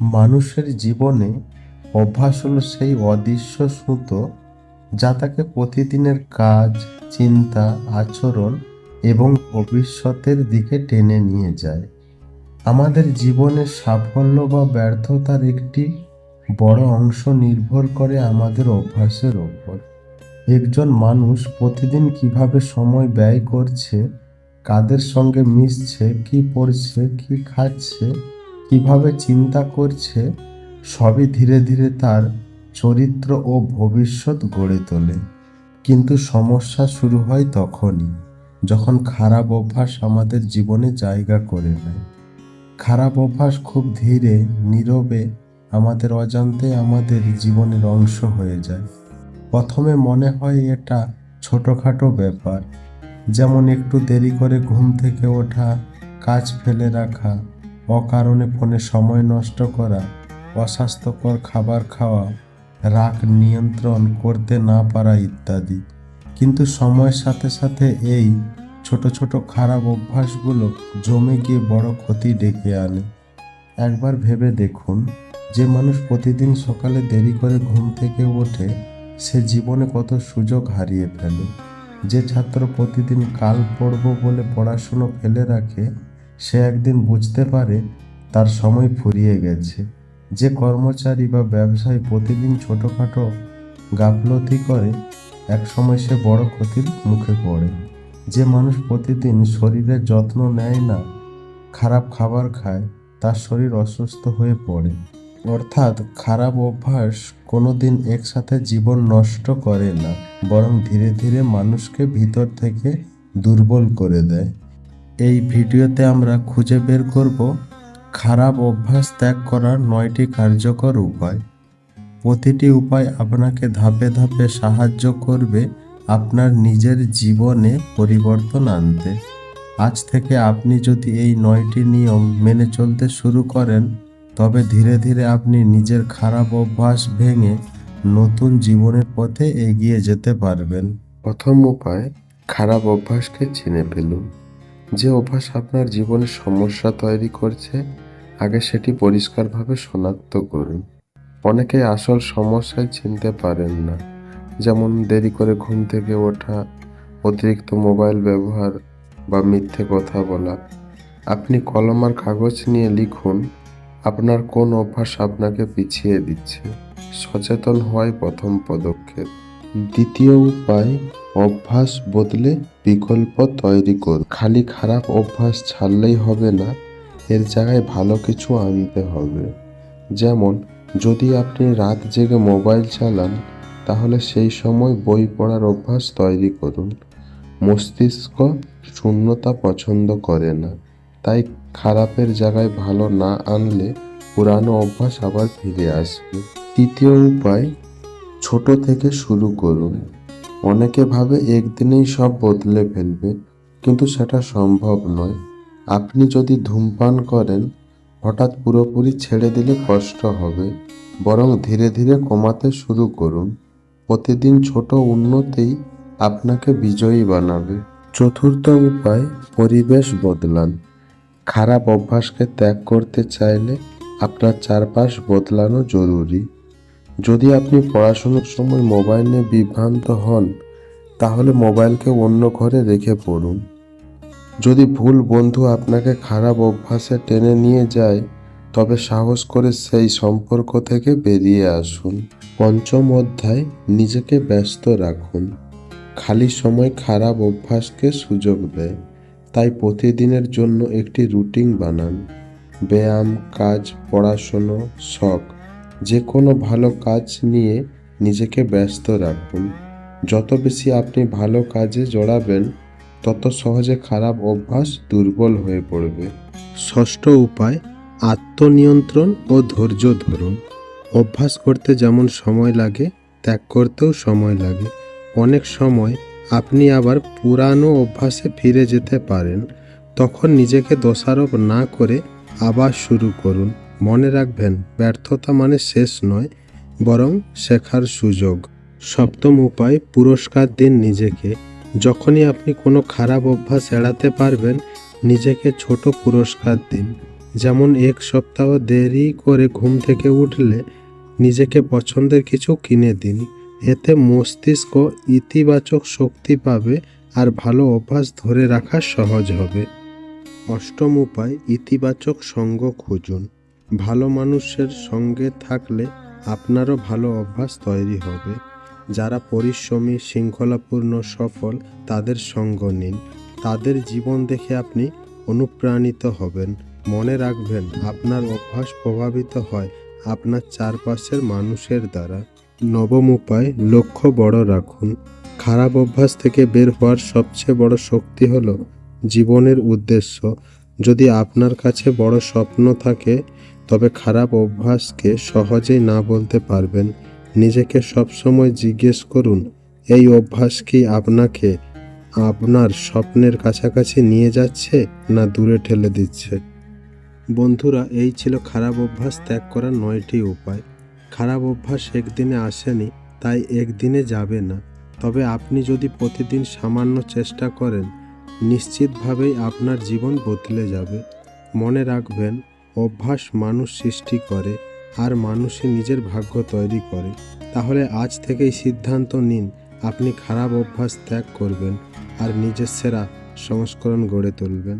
মানুষের জীবনে অভ্যাস হলো সেই অদৃশ্য সুতো যা তাকে প্রতিদিনের কাজ, চিন্তা, আচরণ এবং ভবিষ্যতের দিকে টেনে নিয়ে যায়। আমাদের জীবনের সাফল্য বা ব্যর্থতার একটি বড় অংশ নির্ভর করে আমাদের অভ্যাসের ওপর। একজন মানুষ প্রতিদিন কীভাবে সময় ব্যয় করছে, কাদের সঙ্গে মিশছে, কি পড়ছে, কি খাচ্ছে কীভাবে চিন্তা করছে, সবই ধীরে ধীরে তার চরিত্র ও ভবিষ্যৎ গড়ে তোলে। কিন্তু সমস্যা শুরু হয় তখনই, যখন খারাপ অভ্যাস আমাদের জীবনে জায়গা করে নেয়। খারাপ অভ্যাস খুব ধীরে, নীরবে আমাদের অজান্তে আমাদের জীবনের অংশ হয়ে যায়। প্রথমে মনে হয় এটা ছোটোখাটো ব্যাপার, যেমন একটু দেরি করে ঘুম থেকে ওঠা, কাজ ফেলে রাখা অকারণে ফোনে সময় নষ্ট করা, অস্বাস্থ্যকর খাবার খাওয়া, রাগ নিয়ন্ত্রণ করতে না পারা ইত্যাদি। কিন্তু সময়ের সাথে সাথে এই ছোট ছোট খারাপ অভ্যাসগুলো জমে গিয়ে বড় ক্ষতি ডেকে আনে। একবার ভেবে দেখুন, যে মানুষ প্রতিদিন সকালে দেরি করে ঘুম থেকে ওঠে, সে জীবনে কত সুযোগ হারিয়ে ফেলে। যে ছাত্র প্রতিদিন কাল পড়ব বলে পড়াশুনো ফেলে রাখে সে একদিন বুঝতে পারে তার সময় ফুরিয়ে গেছে। যে কর্মচারী বা ব্যবসায়ী প্রতিদিন ছোটোখাটো গাফলতি করে, একসময় সে বড় ক্ষতির মুখে পড়ে। যে মানুষ প্রতিদিন শরীরের যত্ন নেয় না, খারাপ খাবার খায়, তার শরীর অসুস্থ হয়ে পড়ে। অর্থাৎ খারাপ অভ্যাস কোনোদিন একসাথে জীবন নষ্ট করে না, বরং ধীরে ধীরে মানুষকে ভিতর থেকে দুর্বল করে দেয়। এই ভিডিওতে আমরা খুঁজে বের করব খারাপ অভ্যাস ত্যাগ করার নয়টি কার্যকর উপায়। প্রতিটি উপায় আপনাকে ধাপে ধাপে সাহায্য করবে আপনার নিজের জীবনে পরিবর্তন আনতে। আজ থেকে আপনি যদি এই নয়টি নিয়ম মেনে চলতে শুরু করেন, তবে ধীরে ধীরে আপনি নিজের খারাপ অভ্যাস ভেঙে নতুন জীবনের পথে এগিয়ে যেতে পারবেন। প্রথম উপায়, খারাপ অভ্যাসকে চিনে ফেলুন। যে অভ্যাস আপনার জীবনে সমস্যা তৈরি করছে, আগে সেটি পরিষ্কারভাবে শনাক্ত করুন। অনেকে আসল সমস্যায় চিনতে পারেন না, যেমন দেরি করে ঘুম থেকে ওঠা, অতিরিক্ত মোবাইল ব্যবহার বা মিথ্যে কথা বলা। আপনি কলম আর কাগজ নিয়ে লিখুন, আপনার কোন অভ্যাস আপনাকে পিছিয়ে দিচ্ছে। সচেতন হওয়াই প্রথম পদক্ষেপ। দ্বিতীয় উপায়, অভ্যাস বদলে বিকল্প তৈরি করুন খালি খারাপ অভ্যাস ছাড়লেই হবে না, এর জায়গায় ভালো কিছু আনতে হবে। যেমন, যদি আপনি রাত জেগে মোবাইল চালান, তাহলে সেই সময় বই পড়ার অভ্যাস তৈরি করুন। মস্তিষ্ক শূন্যতা পছন্দ করে না, তাই খারাপের জায়গায় ভালো না আনলে পুরানো অভ্যাস আবার ফিরে আসবে। তৃতীয় উপায় ছোট থেকে শুরু করুন। অনেকে ভাবে একদিনেই সব বদলে ফেলবে, কিন্তু সেটা সম্ভব নয়। আপনি যদি ধূমপান করেন, হঠাৎ পুরোপুরি ছেড়ে দিলে কষ্ট হবে। বরং ধীরে ধীরে কমাতে শুরু করুন। প্রতিদিন ছোট উন্নতিই আপনাকে বিজয়ী বানাবে। চতুর্থ উপায়, পরিবেশ বদলান। খারাপ অভ্যাসকে ত্যাগ করতে চাইলে আপনার চারপাশ বদলানো জরুরি। যদি আপনি পড়াশোনার সময় মোবাইল নিয়ে বিভ্রান্ত হন, তাহলে মোবাইলকে অন্য ঘরে রেখে পড়ুন। যদি ভুল বন্ধু আপনাকে খারাপ অভ্যাসে টেনে নিয়ে যায়, তবে সাহস করে সেই সম্পর্ক থেকে বেরিয়ে আসুন। পঞ্চম অধ্যায়, নিজেকে ব্যস্ত রাখুন। খালি সময় খারাপ অভ্যাসকে সুযোগ দেয়। তাই প্রতিদিনের জন্য একটি রুটিন বানান। ব্যায়াম, কাজ, পড়াশুনো, শখ যে কোনো ভালো কাজ নিয়ে নিজেকে ব্যস্ত রাখুন যত বেশি আপনি ভালো কাজে জড়াবেন, তত সহজে খারাপ অভ্যাস দুর্বল হয়ে পড়বে। ষষ্ঠ উপায়, আত্মনিয়ন্ত্রণ ও ধৈর্য ধরুন। অভ্যাস করতে যেমন সময় লাগে, ত্যাগ করতেও সময় লাগে। অনেক সময় আপনি আবার পুরানো অভ্যাসে ফিরে যেতে পারেন। তখন নিজেকে দোষারোপ না করে আবার শুরু করুন। মনে রাখবেন, ব্যর্থতা মানে শেষ নয়, বরং শেখার সুযোগ। সপ্তম উপায়, পুরস্কার দিন নিজেকে। যখনই আপনি কোনো খারাপ অভ্যাস এড়াতে পারবেন, নিজেকে ছোট পুরস্কার দিন। যেমন এক সপ্তাহ দেরি করে ঘুম থেকে উঠলে নিজেকে পছন্দের কিছু কিনে দিন। এতে মস্তিষ্ক ইতিবাচক শক্তি পাবে আর ভালো অভ্যাস ধরে রাখা সহজ হবে। অষ্টম উপায়, ইতিবাচক সঙ্গ খুঁজুন। ভালো মানুষের সঙ্গে থাকলে আপনারও ভালো অভ্যাস তৈরি হবে। যারা পরিশ্রমী, শৃঙ্খলাপূর্ণ, সফল, তাদের সঙ্গ নিন। তাদের জীবন দেখে আপনি অনুপ্রাণিত হবেন। মনে রাখবেন, আপনার অভ্যাস প্রভাবিত হয় আপনার চারপাশের মানুষের দ্বারা। নবম উপায়, লক্ষ্য বড় রাখুন। খারাপ অভ্যাস থেকে বের হওয়ার সবচেয়ে বড় শক্তি হলো জীবনের উদ্দেশ্য। যদি আপনার কাছে বড় স্বপ্ন থাকে তবে খারাপ অভ্যাসকে সহজেই না বলতে পারবেন। নিজেকে সবসময় জিজ্ঞেস করুন, এই অভ্যাস কি আপনাকে আপনার স্বপ্নের কাছাকাছি নিয়ে যাচ্ছে না দূরে ঠেলে দিচ্ছে? বন্ধুরা, এই ছিল খারাপ অভ্যাস ত্যাগ করার নয়টি উপায়। খারাপ অভ্যাস একদিনে আসেনি, তাই একদিনে যাবে না। তবে আপনি যদি প্রতিদিন সামান্য চেষ্টা করেন, নিশ্চিতভাবেই আপনার জীবন বদলে যাবে। মনে রাখবেন অভ্যাস মানুষ সৃষ্টি করে আর মানুষে নিজের ভাগ্য তৈরি করে। তাহলে আজ থেকেই সিদ্ধান্ত নিন, আপনি খারাপ অভ্যাস ত্যাগ করবেন আর নিজের সেরা সংস্করণ গড়ে তুলবেন।